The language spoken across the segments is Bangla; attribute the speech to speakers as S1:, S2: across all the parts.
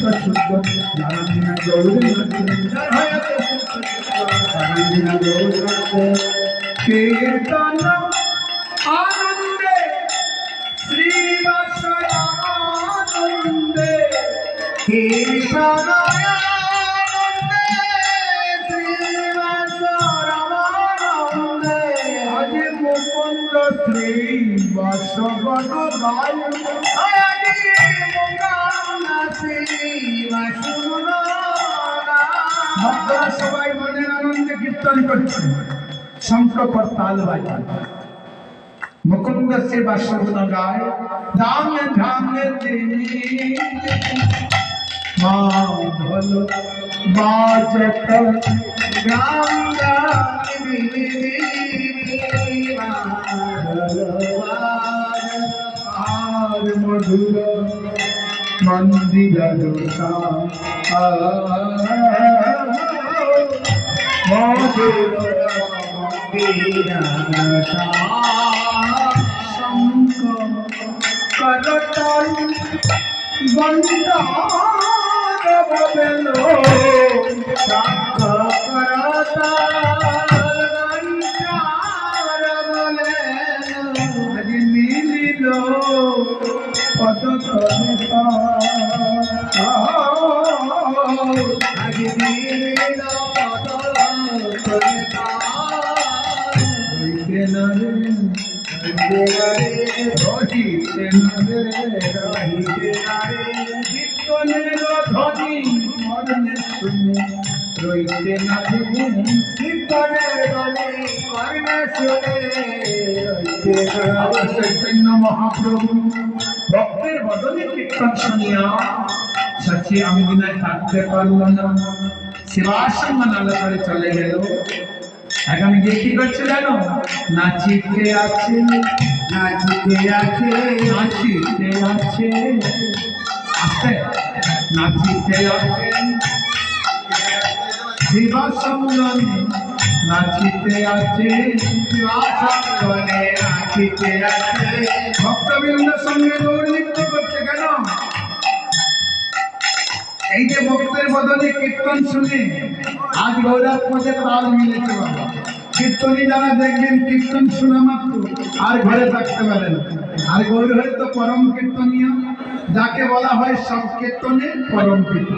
S1: নারায়ণ গৌরী নারায়ণ গৌরী কীর্তন আনন্দে শ্রীবাসানন্দে কীর্তন আনন্দে। শ্রীবাসানন্দে আজ মুকুন্দ শ্রী বাসবন গায় ভক্তরা সবাই মনের আনন্দে কীর্তন করছে। শঙ্কর তাল বাজায় মুকুন্দ সে বাসগুণ গায়। ধাম ধাম মাধল বাজত গ্রাম আর মধুর মন্দির মধুর করতল বন্দার বদল শঙ্খ করতল পদ আজ রইতে না কীর্তনের ধ্বনি মরণে শুনে রইতে চৈতন্য মহাপ্রভু, ভক্তের বদলে কীর্তন শুনিয়া সচি আঙ্গিনায় থাকতে পারল না। শিবাসঙ্গ নালা করে চলে গেল। এখন গিয়ে কি করছে জানো নাচিতে আছে নাচিতে আছে নাচিতে আছে। আছে নাচিতে আছে। শিবাসঙ্গনে নাচিতে আছে শিবাসঙ্গনে নাচিতে আছে। ভক্তবৃন্দের সঙ্গে গৌর নৃত্য করছে কেন? এই যে ভক্তের বদলে কীর্তন শুনে। আজ গৌরাব পথে তাল মিলেছে বাবা কীর্তনী যারা দেখবেন, কীর্তন শোনা মাত্র। আর ঘরে থাকতে পারে না। আর গৌর হয়তো পরম কীর্তনীয়। যাকে বলা হয় সংকীর্তনের পরম পিতা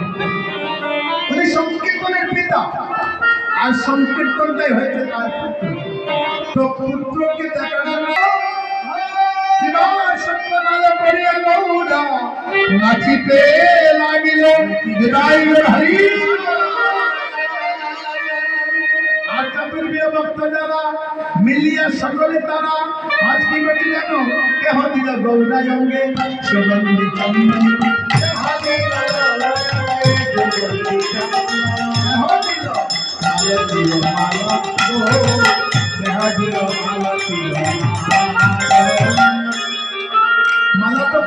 S1: সংকীর্তনের পিতা। আর সংকীর্তনটাই হয়েছে তার পুত্র। তো পুত্রকে দেখার জন্য নাচিতে লাগিল হরি আর চতুর্বীয় ভক্ত যারা মিলিয়া সকলে তারা আজ কি করছে জানো কেহ দিল গৌরা জঙ্গে সুগন্ধি চন্দন কেহ দিল কেহ দিল মালা গো, কেহ দিল মালা দিল মালা।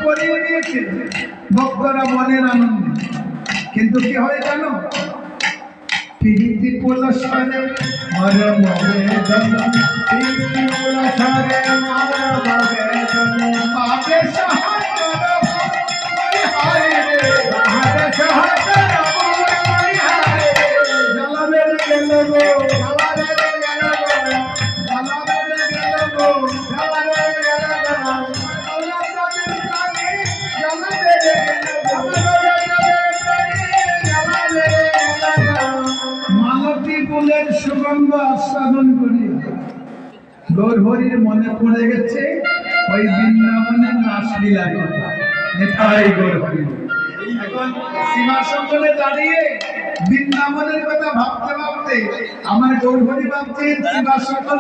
S1: মালা তো পরিয়ে দিয়েছে। ভক্তরা মনের আনন্দে। কিন্তু কি হয় জানো? প্রীতি পুলসরে মর গেল গো? মালতী মনে পড়ে গেছে, ওই বৃন্দাবনের রাসলীলার কথা। দাঁড়িয়ে বৃন্দাবনের কথা ভাবতে ভাবতে, আমার গৌরহরি সীমাসঙ্গল